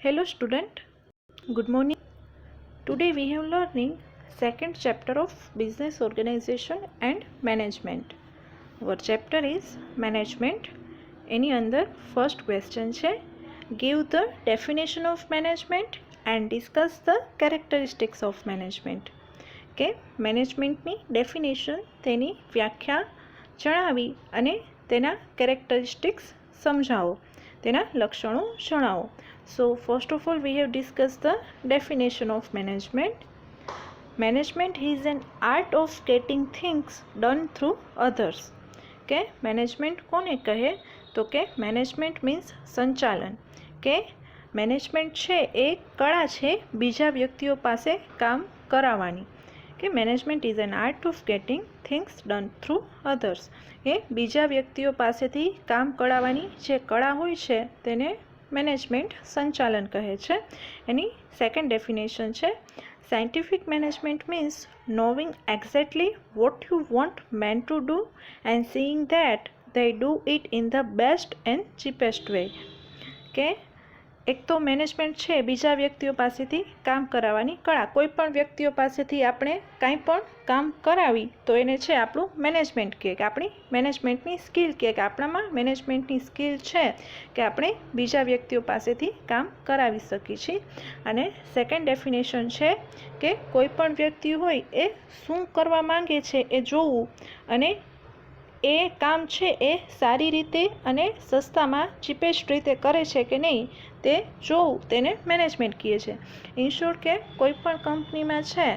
Hello student, good morning. Today we have learning second chapter of business organization and management. Our chapter is management. એની અંદર first question છે give the definition of management and discuss the characteristics of management. કે મેનેજમેન્ટની definition તેની વ્યાખ્યા જણાવી અને તેના કેરેક્ટરિસ્ટિક્સ સમજાવો તેના લક્ષણો જણાવો so first of all we have discuss the definition of management management is an art of getting things done through others કે મેનેજમેન્ટ કોને કહે? તો કે મેનેજમેન્ટ મીન્સ સંચાલન. કે મેનેજમેન્ટ છે એ કળા છે બીજા વ્યક્તિઓ પાસે કામ કરાવવાની. કે management is an art of getting things done through others એ બીજા વ્યક્તિઓ પાસેથી કામ કરાવવાની જે કળા હોય છે તેને મેનેજમેન્ટ સંચાલન કહે છે. એની સેકન્ડ ડેફિનેશન છે. Scientific management means knowing exactly what you want men to do and seeing that they do it in the best and cheapest way. કે એક તો મેનેજમેન્ટ છે, બીજા વ્યક્તિઓ પાસેથી કામ કરાવવાની કળા. કોઈ પણ વ્યક્તિઓ પાસેથી આપણે કાંઈ પણ કામ કરાવી, તો એને છે આપણું મેનેજમેન્ટ કે આપણી મેનેજમેન્ટની સ્કિલ કે આપણામાં મેનેજમેન્ટની સ્કિલ છે કે આપણે બીજા વ્યક્તિઓ પાસેથી કામ કરાવી શકીએ છીએ. અને સેકન્ડ ડેફિનેશન છે કે કોઈ પણ વ્યક્તિ હોય એ શું કરવા માંગે છે એ જોવું અને એ કામ છે એ સારી રીતે અને સસ્તામાં ચીપેસ્ટ રીતે કરે છે કે નહીં તે જોવું તેને મેનેજમેન્ટ કહે છે. ઇન્શ્યોર કે કોઈ પણ કંપનીમાં છે,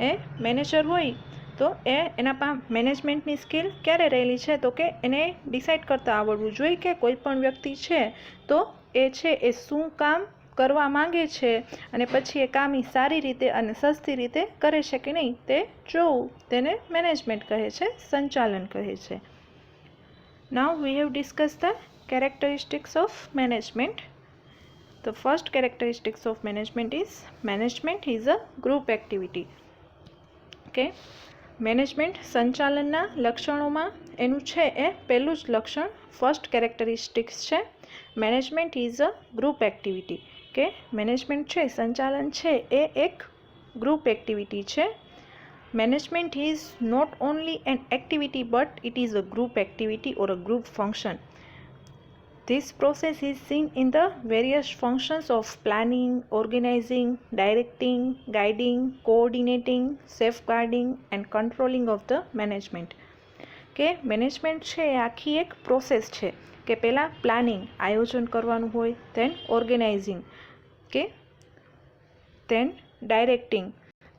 એ મેનેજર હોય, તો એ એના પા મેનેજમેન્ટની સ્કિલ ક્યારે રહેલી છે, તો કે એને ડિસાઇડ કરતાં આવડવું. જોઈએ કે કોઈ પણ વ્યક્તિ છે, તો એ છે, એ શું કામ કરવા માંગે છે અને પછી એ કામ એ સારી રીતે અને સસ્તી રીતે કરે છે કે નહીં, તે જોવું તેને મેનેજમેન્ટ કહે છે, સંચાલન કહે છે. Now we have discuss the characteristics of management. The first characteristics of management is management is a group activity. Okay. Management સંચાલનના લક્ષણોમાં એનું છે એ પહેલું જ લક્ષણ ફર્સ્ટ કેરેક્ટરિસ્ટિક્સ છે management is a group activity કે મેનેજમેન્ટ છે સંચાલન છે એ એક ગ્રુપ એક્ટિવિટી છે Management is not only an activity but it is a group activity or a group function. This process is seen in the various functions of planning, organizing, directing, guiding, coordinating, safeguarding and controlling of the management. કે management છે એ આખી એક process છે કે પહેલાં planning આયોજન કરવાનું હોય ધેન ઓર્ગેનાઇઝિંગ કે ધેન ડાયરેક્ટિંગ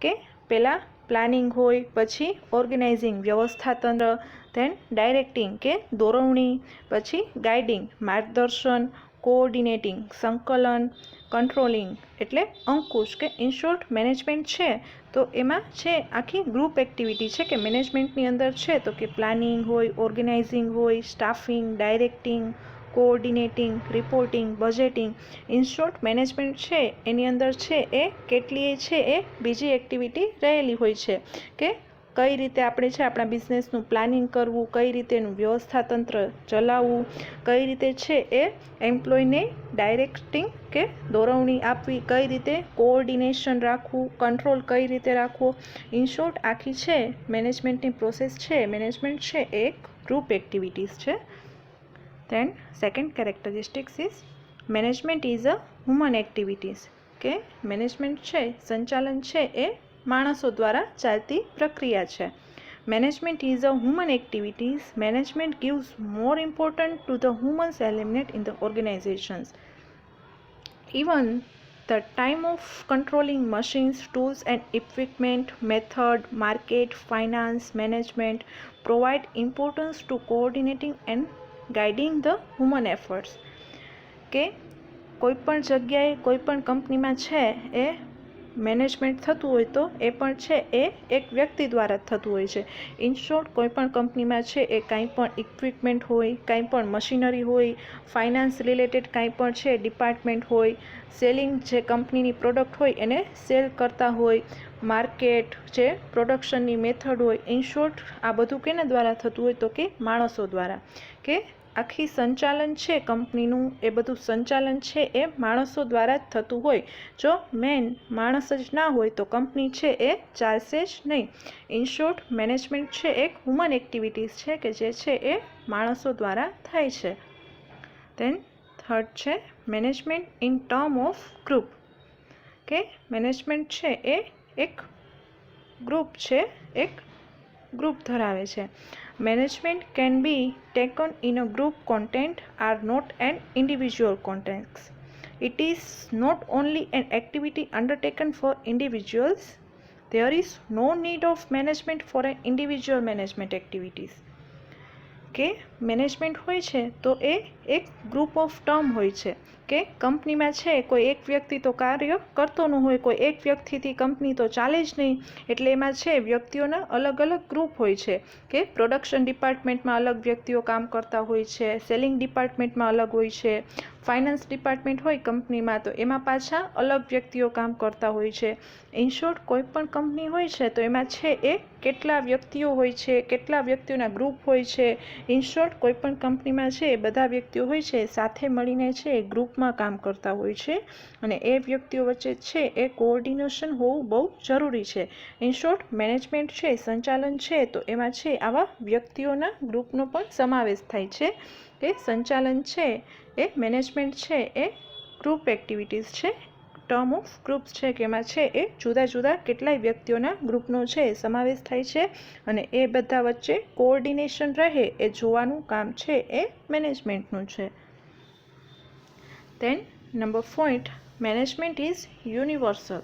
કે પહેલાં પ્લાનિંગ હોય પછી ઓર્ગેનાઇઝિંગ વ્યવસ્થાતંત્ર ધેન ડાયરેક્ટિંગ કે દોરવણી પછી ગાઈડિંગ માર્ગદર્શન કોઓર્ડિનેટિંગ સંકલન કંટ્રોલિંગ એટલે અંકુશ કે ઇન્શોર્ટ મેનેજમેન્ટ છે. તો એમાં છે આખી ગ્રુપ એક્ટિવિટી છે કે મેનેજમેન્ટની અંદર છે. તો કે પ્લાનિંગ હોય ઓર્ગેનાઇઝિંગ હોય staffing directing coordinating reporting budgeting in short management છે, એની અંદર છે એ કેટલીય છે એ બીજી એક્ટિવિટી રહેલી હોય છે. કે કઈ રીતે આપણે છે આપણા બિઝનેસનું પ્લાનિંગ કરવું, કઈ રીતે એનું વ્યવસ્થાતંત્ર ચલાવવું, કઈ રીતે છે એ એમ્પ્લોયને ડાયરેક્ટિંગ કે દોરવણી આપવી, કઈ રીતે કોઓર્ડિનેશન રાખવું કંટ્રોલ કઈ રીતે રાખવો. ઇન શોર્ટ આખી છે મેનેજમેન્ટની પ્રોસેસ છે મેનેજમેન્ટ છે એક ગ્રુપ એક્ટિવિટીઝ છે. Then second characteristics is management is a human activities કે મેનેજમેન્ટ છે, સંચાલન છે એ માણસો દ્વારા ચાલતી પ્રક્રિયા છે management is a human activities management gives more important to the humans eliminate in the organisations even the time of controlling machines, tools, and equipment, method, market, finance, management provide importance to coordinating and guiding the human efforts. કે કોઈ પણ જગ્યાએ કોઈ પણ કંપનીમાં છે એ management થતું હોય તો એ પણ છે એ એક વ્યક્તિ દ્વારા થતું હોય છે. ઇન શોર્ટ કોઈ પણ કંપનીમાં છે એ કાંઈ પણ ઇક્વિપમેન્ટ હોય, કાંઈ પણ મશીનરી હોય ફાઇનાન્સ રિલેટેડ કાંઈ પણ છે ડિપાર્ટમેન્ટ હોય સેલિંગ જે કંપનીની પ્રોડક્ટ હોય એને સેલ કરતા હોય માર્કેટ જે પ્રોડક્શનની મેથડ હોય ઇન શોર્ટ આ બધું કેના દ્વારા થતું હોય તો કે માણસો દ્વારા. કે આખી સંચાલન છે કંપનીનું, એ બધું સંચાલન છે એ માણસો દ્વારા જ થતું હોય. જો મેન માણસ જ ના હોય તો કંપની છે એ ચાલશે જ નહીં. ઇનશોર્ટ મેનેજમેન્ટ છે એક હ્યુમન એક્ટિવિટીઝ છે કે જે છે એ માણસો દ્વારા થાય છે. દેન થર્ડ છે management in term of group. કે મેનેજમેન્ટ છે એ એક ગ્રુપ છે, એક ગ્રુપ ધરાવે છે management can be taken in a group content are not an individual contacts it is not only an activity undertaken for individuals there is no need of management for an individual management activities કે management હોય છે, તો એ એક group of term હોય છે. કે કંપનીમાં છે, કોઈ એક વ્યક્તિ તો કાર્ય કરતો ન હોય, કોઈ એક વ્યક્તિથી કંપની તો ચાલે જ નહીં. એટલે એમાં છે, વ્યક્તિઓના અલગ અલગ ગ્રુપ હોય છે. કે પ્રોડક્શન ડિપાર્ટમેન્ટમાં અલગ વ્યક્તિઓ કામ કરતા હોય છે સેલિંગ ડિપાર્ટમેન્ટમાં અલગ હોય છે ફાઇનાન્સ ડિપાર્ટમેન્ટ હોય કંપનીમાં, તો એમાં પાછા અલગ વ્યક્તિઓ કામ કરતા હોય છે. ઇન શોર્ટ કોઈ પણ કંપની હોય છે, તો એમાં છે, એ કેટલા વ્યક્તિઓ હોય છે, કેટલા વ્યક્તિઓના ગ્રુપ હોય છે. ઇન શોર્ટ પણ કંપનીમાં છે, એ બધા વ્યક્તિઓ હોય છે, સાથે મળીને છે, એ ગ્રુપમાં કામ કરતા હોય છે. અને એ વ્યક્તિઓ વચ્ચે છે, એ કોઓર્ડિનેશન હોવું બહુ જરૂરી છે. ઇન શોર્ટ, મેનેજમેન્ટ છે, સંચાલન છે, તો એમાં છે, આવા વ્યક્તિઓના ગ્રુપનો પણ સમાવેશ થાય છે. કે સંચાલન છે, એ મેનેજમેન્ટ છે, એ ગ્રુપ એક્ટિવિટીઝ છે ટર્મ ઓફ ગ્રુપ્સ છે કે એમાં છે એ જુદા જુદા કેટલાય વ્યક્તિઓના ગ્રુપનો છે સમાવેશ થાય છે અને એ બધા વચ્ચે કોઓર્ડિનેશન રહે એ જોવાનું કામ છે એ મેનેજમેન્ટનું છે. Then number point management is universal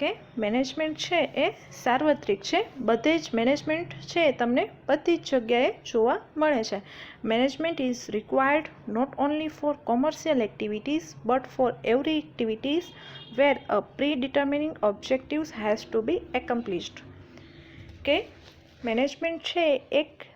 કે મેનેજમેન્ટ છે એ સાર્વત્રિક છે. બધે જ મેનેજમેન્ટ છે તમને બધી જ જગ્યાએ જોવા મળે છે. Management is required not only for commercial activities but for every activities where a predetermining objectives has to be accomplished કે મેનેજમેન્ટ છે એક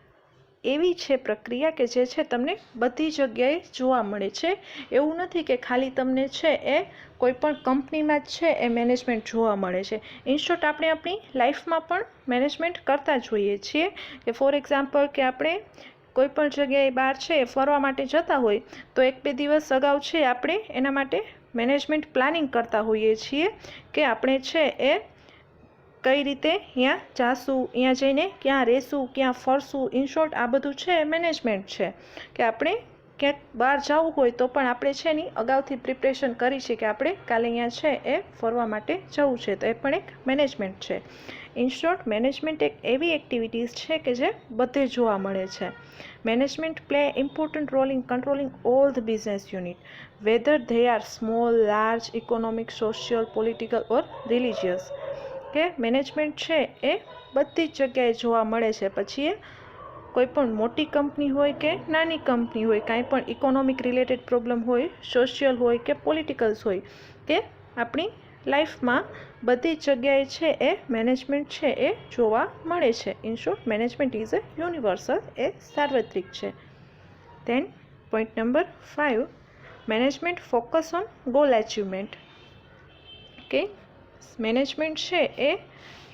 એવી છે પ્રક્રિયા કે જે છે તમને બધી જગ્યાએ જોવા મળે છે. એવું નથી કે ખાલી તમને છે એ કોઈપણ કંપનીમાં જ છે એ મેનેજમેન્ટ જોવા મળે છે. ઇનશોર્ટ આપણે આપણી લાઈફમાં પણ મેનેજમેન્ટ કરતા જોઈએ છીએ. કે ફોર એક્ઝામ્પલ કે આપણે કોઈપણ જગ્યાએ બહાર છે એ ફરવા માટે જતા હોય, તો એક બે દિવસ અગાઉ છે આપણે એના માટે મેનેજમેન્ટ પ્લાનિંગ કરતા હોઈએ છીએ કે આપણે છે એ કઈ રીતે અહીંયા જાશું અહીંયા જઈને ક્યાં રહેશું ક્યાં ફરશું ઇન શોર્ટ આ બધું છે મેનેજમેન્ટ છે. કે આપણે ક્યાંક બહાર જવું હોય તો પણ આપણે છે ની અગાઉથી પ્રિપરેશન કરી છે કે આપણે કાલે અહીંયા છે એ ફરવા માટે જવું છે. તો એ પણ એક મેનેજમેન્ટ છે. ઇન શોર્ટ મેનેજમેન્ટ એક એવી એક્ટિવિટીઝ છે કે જે બધે જોવા મળે છે. Management play important role in controlling all the business unit whether they are small large economic social political or religious કે મેનેજમેન્ટ છે એ બધી જ જગ્યાએ જોવા મળે છે. પછી એ કોઈ પણ મોટી કંપની હોય કે નાની કંપની હોય, કાંઈ પણ ઇકોનોમિક રિલેટેડ પ્રોબ્લેમ હોય સોશિયલ હોય કે પોલિટિકલ્સ હોય, કે આપણી લાઈફમાં બધી જગ્યાએ છે એ મેનેજમેન્ટ છે એ જોવા મળે છે. In management is a universal એ સાર્વત્રિક છે. Then point number five management focus on goal achievement કે મેનેજમેન્ટ છે એ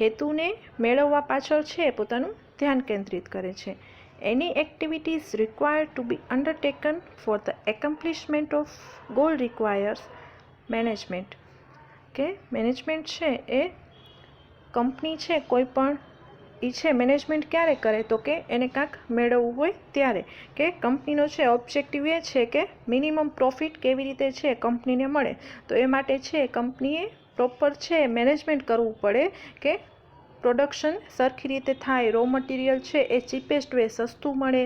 હેતુને મેળવવા પાછળ છે, પોતાનું ધ્યાન કેન્દ્રિત કરે છે. એની activities required to be undertaken for the accomplishment of goal requires management કે મેનેજમેન્ટ છે એ કંપની છે, કોઈ પણ એ છે મેનેજમેન્ટ ક્યારે કરે તો કે એને કાંક મેળવવું હોય ત્યારે. કે કંપનીનો છે ઓબ્જેક્ટિવ એ છે કે મિનિમમ પ્રોફિટ કેવી રીતે છે કંપનીને મળે. તો એ માટે છે કંપનીએ પ્રોપર છે મેનેજમેન્ટ કરવું પડે કે પ્રોડક્શન સરખી રીતે થાય રો મટીરિયલ છે, એ ચીપેસ્ટ વે સસ્તું મળે.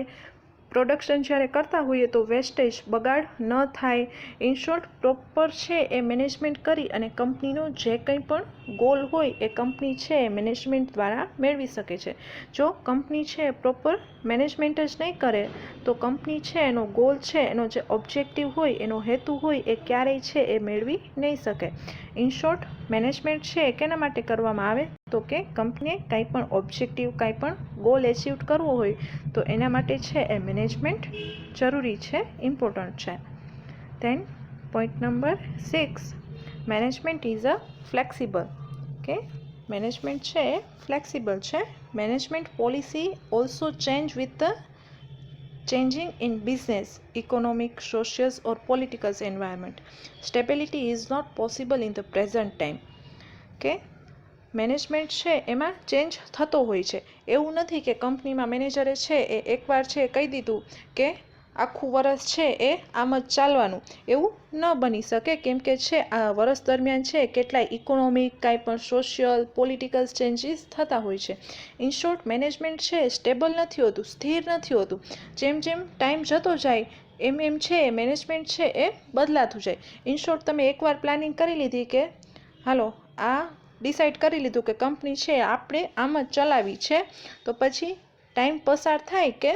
પ્રોડક્શન જ્યારે કરતા હોઈએ તો વેસ્ટેજ બગાડ ન થાય. ઇન શોર્ટ પ્રોપર છે એ મેનેજમેન્ટ કરી અને કંપનીનો જે કંઈ પણ ગોલ હોય એ કંપની છે એ મેનેજમેન્ટ દ્વારા મેળવી શકે છે. જો કંપની છે એ પ્રોપર મેનેજમેન્ટ જ નહીં કરે, તો કંપની છે એનો ગોલ છે, એનો જે ઓબ્જેક્ટિવ હોય, એનો હેતુ હોય એ ક્યારેય છે એ મેળવી નહીં શકે. ઇન શોર્ટ મેનેજમેન્ટ છે કેના માટે કરવામાં આવે? તો કે કંપનીએ કાંઈ પણ ઓબ્જેક્ટિવ, કાંઈ પણ ગોલ એચિવ કરવો હોય, તો એના માટે છે એ મેનેજમેન્ટ જરૂરી છે, ઇમ્પોર્ટન્ટ છે. Then point number six management is a flexible કે મેનેજમેન્ટ છે એ ફ્લેક્સિબલ છે. Management policy also change with the changing in business, economic, social, or political environment. Stability is not possible in the present time. Okay? Management છે એમાં change થતો હોય છે એવું નથી કે કંપનીમાં મેનેજરે છે એ એકવાર છે કહી દીધું કે આખું વરસ છે એ આમ જ ચાલવાનું. એવું ન બની શકે કેમ કે છે, આ વરસ દરમિયાન છે કેટલાય ઇકોનોમિક કાંઈ પણ સોશિયલ પોલિટિકલ ચેન્જીસ થતા હોય છે. ઇન શોર્ટ મેનેજમેન્ટ છે સ્ટેબલ નથી હોતું, સ્થિર નથી હોતું. જેમ જેમ ટાઈમ જતો જાય, એમ એમ છે મેનેજમેન્ટ છે એ બદલાતું જાય. ઇન શોર્ટ તમે એકવાર પ્લાનિંગ કરી લીધી કે, હાલો, આ ડિસાઈડ કરી લીધું કે કંપની છે, આપણે આમ જ ચલાવી છે, તો પછી ટાઈમ પસાર થાય કે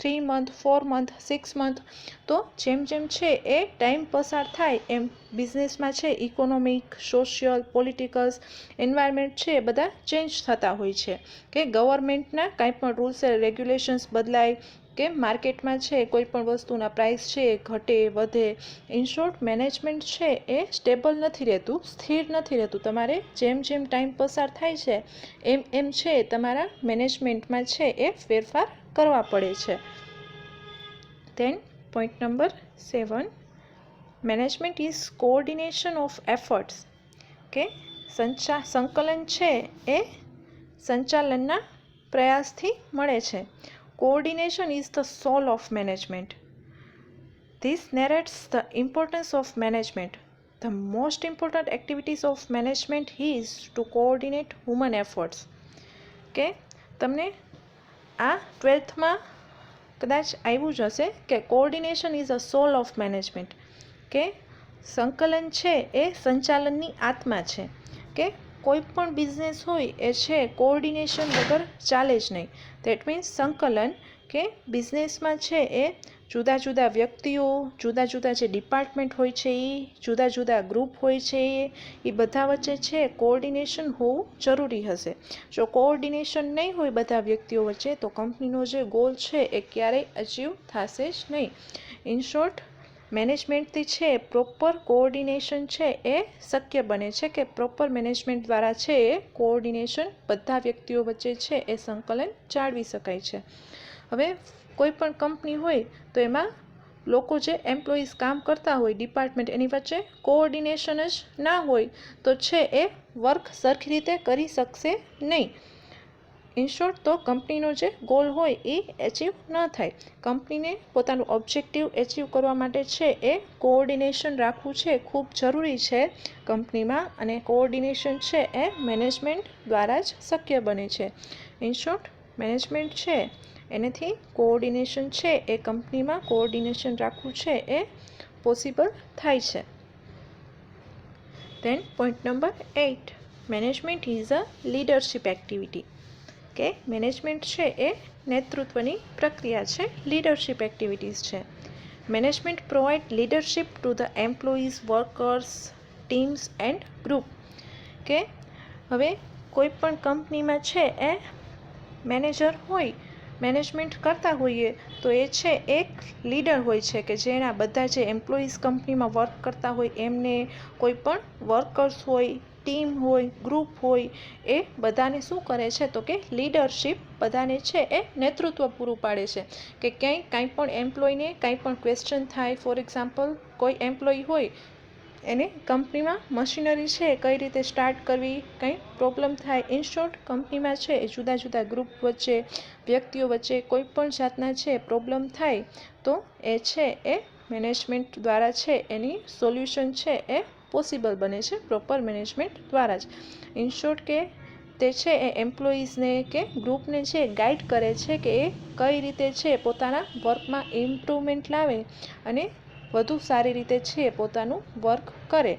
three month, four month, six month. તો જેમ જેમ છે એ ટાઈમ પસાર થાય, એમ બિઝનેસમાં છે, ઇકોનોમિક, સોશિયલ, પોલિટિકલ્સ, એન્વાયરમેન્ટ છે બધા ચેન્જ થતા હોય છે. કે ગવર્મેન્ટના કાંઈ પણ રૂલ્સ રેગ્યુલેશન્સ બદલાય, કે માર્કેટમાં છે, કોઈ પણ વસ્તુના પ્રાઇસ છે ઘટે, વધે, ઇન શોર્ટ, મેનેજમેન્ટ છે, એ સ્ટેબલ નથી રહેતું, સ્થિર નથી રહેતું. તમારે જેમ જેમ ટાઈમ પસાર થાય છે, એમ એમ છે, તમારા મેનેજમેન્ટમાં છે, એ ફેરફાર કરવા પડે છે. Then point number seven management is coordination of efforts કે સંચા, સંકલન છે એ સંચાલનના પ્રયાસથી મળે છે. Coordination is the soul of management this narrates the importance of management the most important activities of management is to coordinate human efforts કે તમને આ ટ્વેલ્થમાં કદાચ આવ્યું જ હશે કે coordination is a soul of management, કે સંકલન છે એ સંચાલનની આત્મા છે, કે કોઈ પણ બિઝનેસ હોય એ છે કોઓર્ડિનેશન વગર ચાલે જ નહીં. દેટ મીન્સ સંકલન કે બિઝનેસમાં છે એ જુદા જુદા વ્યક્તિઓ, જુદા જુદા જે ડિપાર્ટમેન્ટ હોય છે એ જુદા જુદા ગ્રુપ હોય છે એ બધા વચ્ચે છે કોઓર્ડિનેશન હોવું જરૂરી હશે. જો કોઓર્ડિનેશન નહીં હોય બધા વ્યક્તિઓ વચ્ચે, તો કંપનીનો જે ગોલ છે એ ક્યારેય અચીવ થશે જ નહીં. ઇન શોર્ટ મેનેજમેન્ટથી છે પ્રોપર કોઓર્ડિનેશન છે એ શક્ય બને છે કે પ્રોપર મેનેજમેન્ટ દ્વારા છે એ કોઓર્ડિનેશન બધા વ્યક્તિઓ વચ્ચે છે એ સંકલન જાળવી શકાય છે. હવે કોઈ પણ કંપની હોય તો એમાં લોકો જે એમ્પ્લોઈઝ કામ કરતા હોય ડિપાર્ટમેન્ટ એની વચ્ચે કોઓર્ડિનેશન જ ના હોય, તો છે એ વર્ક સરખી રીતે કરી શકશે નહીં. ઇન શોર્ટ તો કંપનીનો જે ગોલ હોય એ એચીવ ન થાય. કંપનીને પોતાનું ઓબ્જેક્ટિવ એચીવ કરવા માટે છે એ કોઓર્ડિનેશન રાખવું છે, ખૂબ જરૂરી છે કંપનીમાં અને કોઓર્ડિનેશન છે એ મેનેજમેન્ટ દ્વારા જ શક્ય બને છે. ઇન શોર્ટ મેનેજમેન્ટ છે એનાથી કોઓર્ડિનેશન છે એ કંપનીમાં કોઓર્ડિનેશન રાખવું છે એ પોસિબલ થાય છે. Then point number eight management is a leadership activity કે મેનેજમેન્ટ છે એ નેતૃત્વની પ્રક્રિયા છે લીડરશિપ એક્ટિવિટીઝ છે. Management provide leadership to the employees workers teams and group કે હવે કોઈ પણ કંપનીમાં છે એ મેનેજર હોય મેનેજમેન્ટ કરતા હોઈએ, તો એ છે એક લીડર હોય છે કે જેના બધા જે એમ્પ્લોઈઝ કંપનીમાં વર્ક કરતા હોય, એમને કોઈ પણ વર્કર્સ હોય ટીમ હોય ગ્રુપ હોય, એ બધાને શું કરે છે? તો કે લીડરશીપ બધાને છે એ નેતૃત્વ પૂરું પાડે છે. કે ક્યાંય, કાંઈ પણ એમ્પ્લોયને કાંઈ પણ ક્વેશ્ચન થાય ફોર એક્ઝામ્પલ કોઈ એમ્પ્લોય હોય એને કંપનીમાં મશીનરી છે, કઈ રીતે સ્ટાર્ટ કરવી, કંઈ પ્રોબ્લેમ થાય. ઇન શોર્ટ કંપનીમાં છે એ જુદા જુદા ગ્રુપ વચ્ચે, વ્યક્તિઓ વચ્ચે કોઈ પણ જાતના છે પ્રોબ્લેમ થાય, તો એ છે એ મેનેજમેન્ટ દ્વારા છે, એની સોલ્યુશન છે એ પોસિબલ બને છે પ્રોપર મેનેજમેન્ટ દ્વારા જ. ઇન શોર્ટ કે તે છે એ એમ્પ્લોઈઝને કે ગ્રુપને છે ગાઈડ કરે છે કે એ કઈ રીતે છે પોતાના વર્કમાં ઇમ્પ્રુવમેન્ટ લાવે અને વધુ સારી રીતે છે પોતાનું વર્ક કરે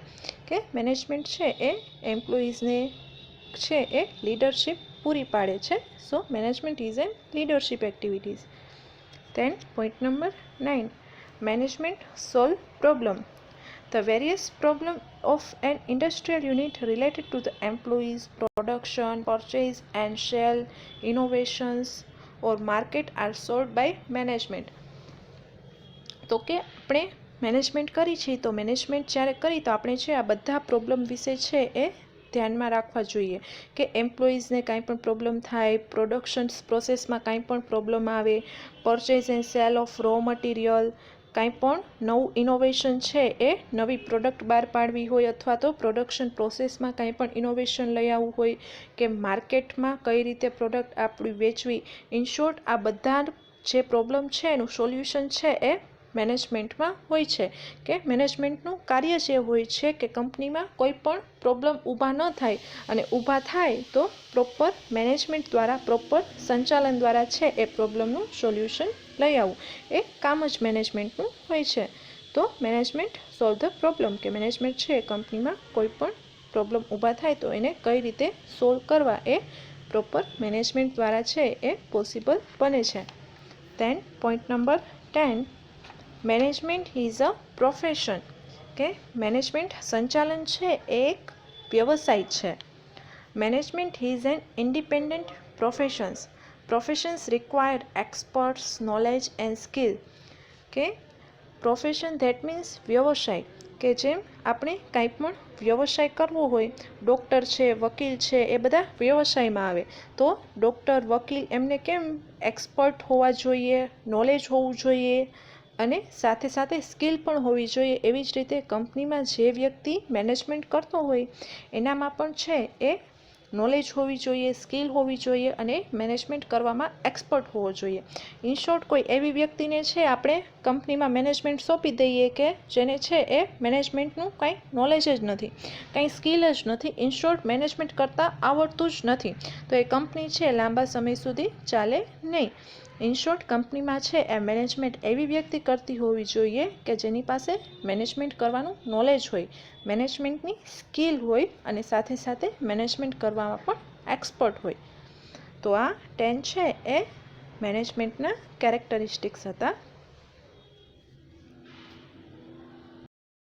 કે મેનેજમેન્ટ છે એ એમ્પ્લોઈઝને છે એ લીડરશિપ પૂરી પાડે છે so management is an leadership activities then point number nine management solve problem The various problems of an industrial unit related to the employees, production, purchase and sale, innovations or market are solved by management. તો કે આપણે management કરી છે, તો management જ્યારે કરી, તો આપણે છે, આ બધા પ્રોબ્લેમ વિશે છે, એ ધ્યાનમાં રાખવા જોઈએ કે એમ્પ્લોઈઝને કાંઈ પણ પ્રોબ્લેમ થાય પ્રોડક્શન પ્રોસેસમાં કાંઈ પણ પ્રોબ્લેમ આવે, purchase and sale of raw material, કાંઈ પણ નવું ઇનોવેશન છે, એ નવી પ્રોડક્ટ બહાર પાડવી હોય અથવા તો પ્રોડક્શન પ્રોસેસમાં કાંઈ પણ ઇનોવેશન લઈ આવવું હોય કે માર્કેટમાં કઈ રીતે પ્રોડક્ટ આપણી વેચવી, ઇન શોર્ટ આ બધા જે પ્રોબ્લેમ છે, એનું સોલ્યુશન છે, એ મેનેજમેન્ટમાં હોય છે કે મેનેજમેન્ટનું કાર્ય જે હોય છે કે કંપનીમાં કોઈ પણ પ્રોબ્લેમ ઊભા ન થાય અને ઊભા થાય તો પ્રોપર મેનેજમેન્ટ દ્વારા, પ્રોપર સંચાલન દ્વારા છે એ પ્રોબ્લેમનું સોલ્યુશન લઈ આવવું. એ કામ જ મેનેજમેન્ટનું હોય છે. તો મેનેજમેન્ટ સોલ્વ ધ પ્રોબ્લેમ કે મેનેજમેન્ટ છે એ કંપનીમાં કોઈ પણ પ્રોબ્લેમ ઊભા થાય તો એને કઈ રીતે સોલ્વ કરવા એ પ્રોપર મેનેજમેન્ટ દ્વારા છે એ પોસિબલ બને છે. Then point number ten management is a profession કે મેનેજમેન્ટ સંચાલન છે એ એક વ્યવસાય છે. Management is an independent professions professions require experts knowledge and skill કે પ્રોફેશન ધેટ મીન્સ વ્યવસાય. કે જેમ આપણે કાંઈ પણ વ્યવસાય કરવો હોય ડૉક્ટર છે, વકીલ છે, એ બધા વ્યવસાયમાં આવે. તો ડૉક્ટર વકીલ એમને કેમ એક્સપર્ટ હોવા જોઈએ નોલેજ હોવું જોઈએ? અને સાથે સાથે સ્કિલ પણ હોવી જોઈએ એવી જ રીતે કંપનીમાં જે વ્યક્તિ મેનેજમેન્ટ કરતો હોય, એનામાં પણ છે એ નોલેજ હોવી જોઈએ, સ્કિલ હોવી જોઈએ અને મેનેજમેન્ટ કરવામાં એક્સપર્ટ હોવો જોઈએ. ઇન શોર્ટ કોઈ એવી વ્યક્તિને છે આપણે કંપનીમાં મેનેજમેન્ટ સોંપી દઈએ કે જેને છે એ મેનેજમેન્ટનું કાંઈ નોલેજ જ નથી, કાંઈ સ્કિલ જ નથી ઇન શોર્ટ મેનેજમેન્ટ કરતાં આવડતું જ નથી. તો એ કંપની છે લાંબા સમય સુધી ચાલે નહીં. ઇન શોર્ટ કંપનીમાં છે એ મેનેજમેન્ટ એવી વ્યક્તિ કરતી હોવી જોઈએ કે જેની પાસે મેનેજમેન્ટ કરવાનું નોલેજ હોય મેનેજમેન્ટની સ્કિલ હોય અને સાથે સાથે મેનેજમેન્ટ કરવામાં પણ એક્સપર્ટ હોય. તો આ ટેન છે એ મેનેજમેન્ટના કેરેક્ટરિસ્ટિક્સ હતા.